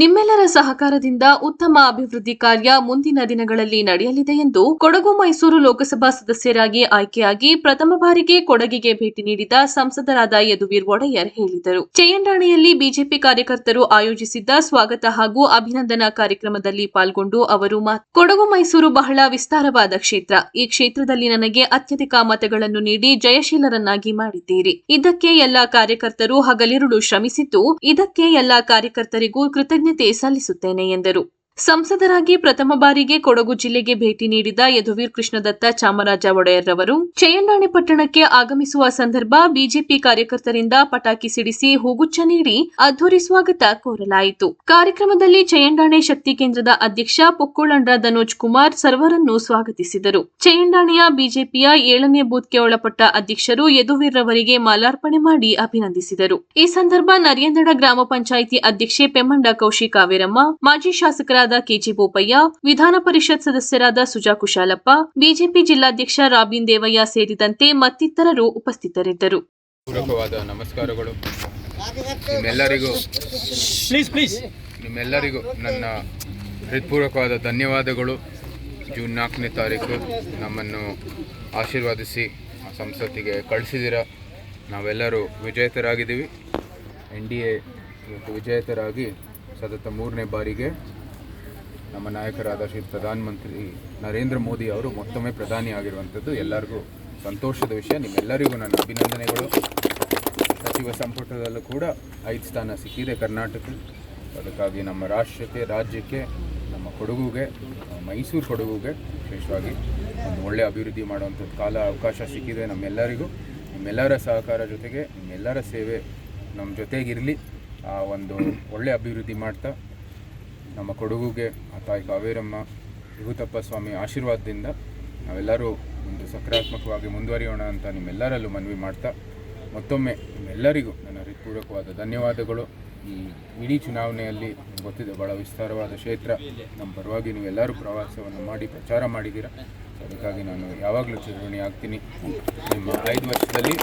ನಿಮ್ಮೆಲ್ಲರ ಸಹಕಾರದಿಂದ ಉತ್ತಮ ಅಭಿವೃದ್ಧಿ ಕಾರ್ಯ ಮುಂದಿನ ದಿನಗಳಲ್ಲಿ ನಡೆಯಲಿದೆ ಎಂದು ಕೊಡಗು ಮೈಸೂರು ಲೋಕಸಭಾ ಸದಸ್ಯರಾಗಿ ಆಯ್ಕೆಯಾಗಿ ಪ್ರಥಮ ಬಾರಿಗೆ ಕೊಡಗಿಗೆ ಭೇಟಿ ನೀಡಿದ ಸಂಸದರಾದ ಯದುವೀರ್ ಒಡೆಯರ್ ಹೇಳಿದರು. ಚೆಯ್ಯಂಡಾಣೆಯಲ್ಲಿ ಬಿಜೆಪಿ ಕಾರ್ಯಕರ್ತರು ಆಯೋಜಿಸಿದ್ದ ಸ್ವಾಗತ ಹಾಗೂ ಅಭಿನಂದನಾ ಕಾರ್ಯಕ್ರಮದಲ್ಲಿ ಪಾಲ್ಗೊಂಡು ಅವರು ಕೊಡಗು ಮೈಸೂರು ಬಹಳ ವಿಸ್ತಾರವಾದ ಕ್ಷೇತ್ರ. ಈ ಕ್ಷೇತ್ರದಲ್ಲಿ ನನಗೆ ಅತ್ಯಧಿಕ ಮತಗಳನ್ನು ನೀಡಿ ಜಯಶೀಲರನ್ನಾಗಿ ಮಾಡಿದ್ದೀರಿ. ಇದಕ್ಕೆ ಎಲ್ಲಾ ಕಾರ್ಯಕರ್ತರು ಹಗಲಿರುಳು ಶ್ರಮಿಸಿದ್ದು, ಇದಕ್ಕೆ ಎಲ್ಲಾ ಕಾರ್ಯಕರ್ತರಿಗೂ ಕೃತಜ್ಞತೆ ಸಲ್ಲಿಸುತ್ತೇನೆ ಎಂದರು. ಸಂಸದರಾಗಿ ಪ್ರಥಮ ಬಾರಿಗೆ ಕೊಡಗು ಜಿಲ್ಲೆಗೆ ಭೇಟಿ ನೀಡಿದ ಯದುವೀರ್ ಕೃಷ್ಣದತ್ತ ಚಾಮರಾಜ ಒಡೆಯರ್ ಅವರು ಚೆಯ್ಯಂಡಾಣಿ ಪಟ್ಟಣಕ್ಕೆ ಆಗಮಿಸುವ ಸಂದರ್ಭ ಬಿಜೆಪಿ ಕಾರ್ಯಕರ್ತರಿಂದ ಪಟಾಕಿ ಸಿಡಿಸಿ ಹೂಗುಚ್ಛ ನೀಡಿ ಅದ್ದೂರಿ ಸ್ವಾಗತ ಕೋರಲಾಯಿತು. ಕಾರ್ಯಕ್ರಮದಲ್ಲಿ ಚೆಯ್ಯಂಡಾಣೆ ಶಕ್ತಿ ಕೇಂದ್ರದ ಅಧ್ಯಕ್ಷ ಪೊಕ್ಕೋಳಂಡ್ರ ಧನೋಜ್ ಕುಮಾರ್ ಸರ್ವರನ್ನು ಸ್ವಾಗತಿಸಿದರು. ಚೆಯ್ಯಂಡಾಣೆಯ ಬಿಜೆಪಿಯ ಏಳನೇ ಬೂತ್ಗೆ ಒಳಪಟ್ಟ ಅಧ್ಯಕ್ಷರು ಯದುವೀರ್ ರವರಿಗೆ ಮಾಲಾರ್ಪಣೆ ಮಾಡಿ ಅಭಿನಂದಿಸಿದರು. ಈ ಸಂದರ್ಭ ನರಿಯಂದಡ ಗ್ರಾಮ ಪಂಚಾಯಿತಿ ಅಧ್ಯಕ್ಷೆ ಪೆಮ್ಮಂಡ ಕೌಶಿ ಕಾವೇರಮ್ಮ, ಮಾಜಿ ಶಾಸಕರಾದ ಕೆಜಿ ಬೋಪಯ್ಯ ವಿಧಾನ ಪರಿಷತ್ ಸದಸ್ಯರಾದ ಸುಜಾ ಕುಶಾಲಪ್ಪ ಬಿಜೆಪಿ ಜಿಲ್ಲಾಧ್ಯಕ್ಷ ರಾಬಿನ್ ದೇವಯ್ಯ ಸೇರಿದಂತೆ ಮತ್ತಿತರರು ಉಪಸ್ಥಿತರಿದ್ದರು. ನಮಸ್ಕಾರಗಳು. ನಿಮ್ಮೆಲ್ಲರಿಗೂ ಪ್ಲೀಸ್ ಪ್ಲೀಸ್ ನಿಮ್ಮೆಲ್ಲರಿಗೂ ನನ್ನ ಹೃತ್ಪೂರ್ವಕವಾದ ಧನ್ಯವಾದಗಳು. ಜೂನ್ ನಾಲ್ಕನೇ ತಾರೀಕು ನಮ್ಮನ್ನು ಆಶೀರ್ವಾದಿಸಿ ಆ ಸಂಸತ್ತಿಗೆ ಕಳಿಸಿದಿರ ನಾವೆಲ್ಲರೂ ವಿಜೇತರಾಗಿದ್ದೀವಿ. ಎನ್ ಡಿ ಎ ವಿಜೇತರಾಗಿ ಸತತ ಮೂರನೇ ಬಾರಿಗೆ ನಮ್ಮ ನಾಯಕರಾದ ಶ್ರೀ ಪ್ರಧಾನಮಂತ್ರಿ ನರೇಂದ್ರ ಮೋದಿ ಅವರು ಮತ್ತೊಮ್ಮೆ ಪ್ರಧಾನಿ ಆಗಿರುವಂಥದ್ದು ಎಲ್ಲರಿಗೂ ಸಂತೋಷದ ವಿಷಯ. ನಿಮ್ಮೆಲ್ಲರಿಗೂ ನನ್ನ ಅಭಿನಂದನೆಗಳು. ಸಚಿವ ಸಂಪುಟದಲ್ಲೂ ಕೂಡ ಐದು ಸ್ಥಾನ ಸಿಕ್ಕಿದೆ ಕರ್ನಾಟಕ. ಅದಕ್ಕಾಗಿ ನಮ್ಮ ರಾಷ್ಟ್ರಕ್ಕೆ, ರಾಜ್ಯಕ್ಕೆ, ನಮ್ಮ ಕೊಡಗುಗೆ ಮೈಸೂರು ಕೊಡಗುಗೆ ವಿಶೇಷವಾಗಿ ಒಂದು ಒಳ್ಳೆಯ ಅಭಿವೃದ್ಧಿ ಮಾಡುವಂಥದ್ದು ಕಾಲ ಅವಕಾಶ ಸಿಕ್ಕಿದೆ ನಮ್ಮೆಲ್ಲರಿಗೂ. ನಿಮ್ಮೆಲ್ಲರ ಸಹಕಾರ ಜೊತೆಗೆ, ನಿಮ್ಮೆಲ್ಲರ ಸೇವೆ ನಮ್ಮ ಜೊತೆಗಿರಲಿ. ಆ ಒಂದು ಒಳ್ಳೆಯ ಅಭಿವೃದ್ಧಿ ಮಾಡ್ತಾ ನಮ್ಮ ಕೊಡಗುಗೆ, ಆ ತಾಯಿ ಕಾವೇರಮ್ಮ ಭೂತಪ್ಪ ಸ್ವಾಮಿ ಆಶೀರ್ವಾದದಿಂದ ನಾವೆಲ್ಲರೂ ಒಂದು ಸಕಾರಾತ್ಮಕವಾಗಿ ಮುಂದುವರಿಯೋಣ ಅಂತ ನಿಮ್ಮೆಲ್ಲರಲ್ಲೂ ಮನವಿ ಮಾಡ್ತಾ, ಮತ್ತೊಮ್ಮೆ ನಿಮ್ಮೆಲ್ಲರಿಗೂ ನನ್ನ ಹೃತ್ಪೂರ್ವಕವಾದ ಧನ್ಯವಾದಗಳು. ಈ ಇಡೀ ಚುನಾವಣೆಯಲ್ಲಿ ಗೊತ್ತಿದೆ, ಬಹಳ ವಿಸ್ತಾರವಾದ ಕ್ಷೇತ್ರ. ನಮ್ಮ ಪರವಾಗಿ ನೀವೆಲ್ಲರೂ ಪ್ರವಾಸವನ್ನು ಮಾಡಿ, ಪ್ರಚಾರ ಮಾಡಿದ್ದೀರ? ಅದಕ್ಕಾಗಿ ನಾನು ಯಾವಾಗಲೂ ಚುನಾವಣೆ ಆಗ್ತೀನಿ. ನಿಮ್ಮ ಐದು ವರ್ಷದಲ್ಲಿ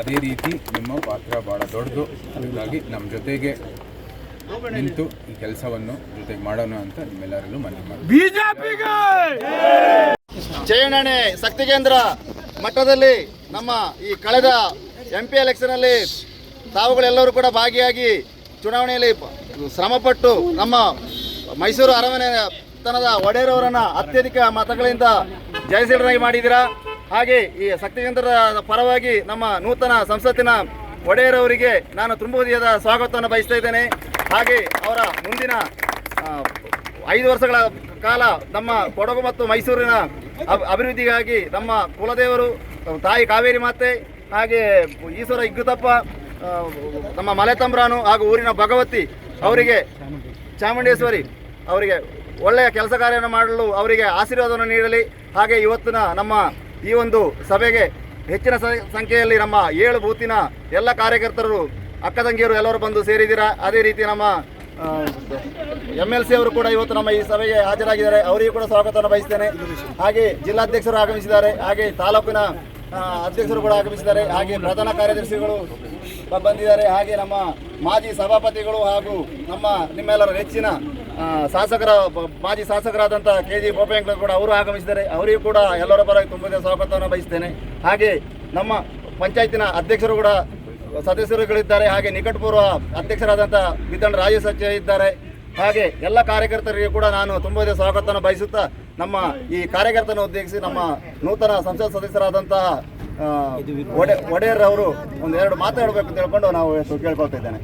ಅದೇ ರೀತಿ ನಿಮ್ಮ ಪಾತ್ರ ಭಾಳ ದೊಡ್ಡದು. ಹಾಗಾಗಿ ನಮ್ಮ ಜೊತೆಗೆ ನಿಂತು ಈ ಕೆಲಸವನ್ನು ಜೊತೆಗೆ ಮಾಡೋಣ ಅಂತ ನಿಮ್ಮೆಲ್ಲರಲ್ಲೂ ಮನವಿ ಮಾಡ್ತೀನಿ. ಬಿಜೆಪಿಗೆ! ಜಯಣ್ಣೆ ಶಕ್ತಿ ಕೇಂದ್ರ ಮಟ್ಟದಲ್ಲಿ ನಮ್ಮ ಈ ಕಳೆದ ಎಂ ಪಿ ಎಲೆಕ್ಷನಲ್ಲಿ ತಾವುಗಳೆಲ್ಲರೂ ಕೂಡ ಭಾಗಿಯಾಗಿ ಚುನಾವಣೆಯಲ್ಲಿ ಶ್ರಮಪಟ್ಟು ನಮ್ಮ ಮೈಸೂರು ಅರಮನೆ ತನದ ಒಡೆಯರವರನ್ನ ಅತ್ಯಧಿಕ ಮತಗಳಿಂದ ಜಯಶೀಲರಾಗಿ ಮಾಡಿದ್ದೀರಾ? ಹಾಗೆ ಈ ಶಕ್ತಿ ಕೇಂದ್ರದ ಪರವಾಗಿ ನಮ್ಮ ನೂತನ ಸಂಸತ್ತಿನ ಒಡೆಯರವರಿಗೆ ನಾನು ತುಂಬ ಹೃದಯದ ಸ್ವಾಗತವನ್ನು ಬಯಸ್ತಾ ಇದ್ದೇನೆ. ಹಾಗೆ ಅವರ ಮುಂದಿನ ಐದು ವರ್ಷಗಳ ಕಾಲ ನಮ್ಮ ಕೊಡಗು ಮತ್ತು ಮೈಸೂರಿನ ಅಭಿವೃದ್ಧಿಗಾಗಿ ನಮ್ಮ ಕುಲದೇವರು ತಾಯಿ ಕಾವೇರಿ ಮಾತೆ, ಹಾಗೆ ಈಶ್ವರ ಇಗ್ಗುತಪ್ಪ ನಮ್ಮ ಮಲೆತಂಬ್ರಾನು ಹಾಗೂ ಊರಿನ ಭಗವತಿ ಅವರಿಗೆ, ಚಾಮುಂಡೇಶ್ವರಿ ಅವರಿಗೆ ಒಳ್ಳೆಯ ಕೆಲಸ ಕಾರ್ಯವನ್ನು ಮಾಡಲು ಅವರಿಗೆ ಆಶೀರ್ವಾದವನ್ನು ನೀಡಲಿ. ಹಾಗೆ ಇವತ್ತಿನ ನಮ್ಮ ಈ ಒಂದು ಸಭೆಗೆ ಹೆಚ್ಚಿನ ಸಂಖ್ಯೆಯಲ್ಲಿ ನಮ್ಮ ಏಳು ಬೂತಿನ ಎಲ್ಲ ಕಾರ್ಯಕರ್ತರು ಅಕ್ಕ ತಂಗಿಯರು ಎಲ್ಲರೂ ಬಂದು ಸೇರಿದ್ದೀರಾ? ಅದೇ ರೀತಿ ನಮ್ಮ ಎಂ ಎಲ್ ಸಿ ಅವರು ಕೂಡ ಇವತ್ತು ನಮ್ಮ ಈ ಸಭೆಗೆ ಹಾಜರಾಗಿದ್ದಾರೆ. ಅವರಿಗೂ ಕೂಡ ಸ್ವಾಗತವನ್ನು ಬಯಸ್ತೇನೆ. ಹಾಗೆ ಜಿಲ್ಲಾಧ್ಯಕ್ಷರು ಆಗಮಿಸಿದ್ದಾರೆ. ಹಾಗೆ ತಾಲೂಕಿನ ಅಧ್ಯಕ್ಷರು ಕೂಡ ಆಗಮಿಸಿದ್ದಾರೆ. ಹಾಗೆ ಪ್ರಧಾನ ಕಾರ್ಯದರ್ಶಿಗಳು ಬಂದಿದ್ದಾರೆ. ಹಾಗೆ ನಮ್ಮ ಮಾಜಿ ಸಭಾಪತಿಗಳು ಹಾಗೂ ನಮ್ಮ ನಿಮ್ಮೆಲ್ಲರ ನೆಚ್ಚಿನ ಶಾಸಕರ ಮಾಜಿ ಶಾಸಕರಾದಂಥ ಕೆ ಜಿ ಬೋಪೆಂಕರ್ ಕೂಡ ಅವರು ಆಗಮಿಸಿದ್ದಾರೆ. ಅವರಿಗೂ ಕೂಡ ಎಲ್ಲರ ಪರವಾಗಿ ತುಂಬ ಸ್ವಾಗತವನ್ನು ಬಯಸ್ತೇನೆ. ಹಾಗೆ ನಮ್ಮ ಪಂಚಾಯತಿನ ಅಧ್ಯಕ್ಷರು ಕೂಡ ಸದಸ್ಯರುಗಳಿದ್ದಾರೆ, ಹಾಗೆ ನಿಕಟಪೂರ್ವ ಅಧ್ಯಕ್ಷರಾದಂಥ ಬಿದ್ದಣ್ಣ ರಾಜು ಸಚಿವ ಇದ್ದಾರೆ. ಹಾಗೆ ಎಲ್ಲ ಕಾರ್ಯಕರ್ತರಿಗೆ ಕೂಡ ನಾನು ತುಂಬದೇ ಸ್ವಾಗತವನ್ನು ಬಯಸುತ್ತಾ, ನಮ್ಮ ಈ ಕಾರ್ಯಕರ್ತನ ಉದ್ದೇಶಿಸಿ ನಮ್ಮ ನೂತನ ಸಂಸತ್ ಸದಸ್ಯರಾದಂತಹ ಒಡೆ, ಒಡೆಯರ್ ಅವರು ಒಂದು ಎರಡು ಮಾತಾಡಬೇಕು ಅಂತ ಹೇಳ್ಕೊಂಡು ನಾವು ಕೇಳ್ಕೊಳ್ತಿದ್ದೇನೆ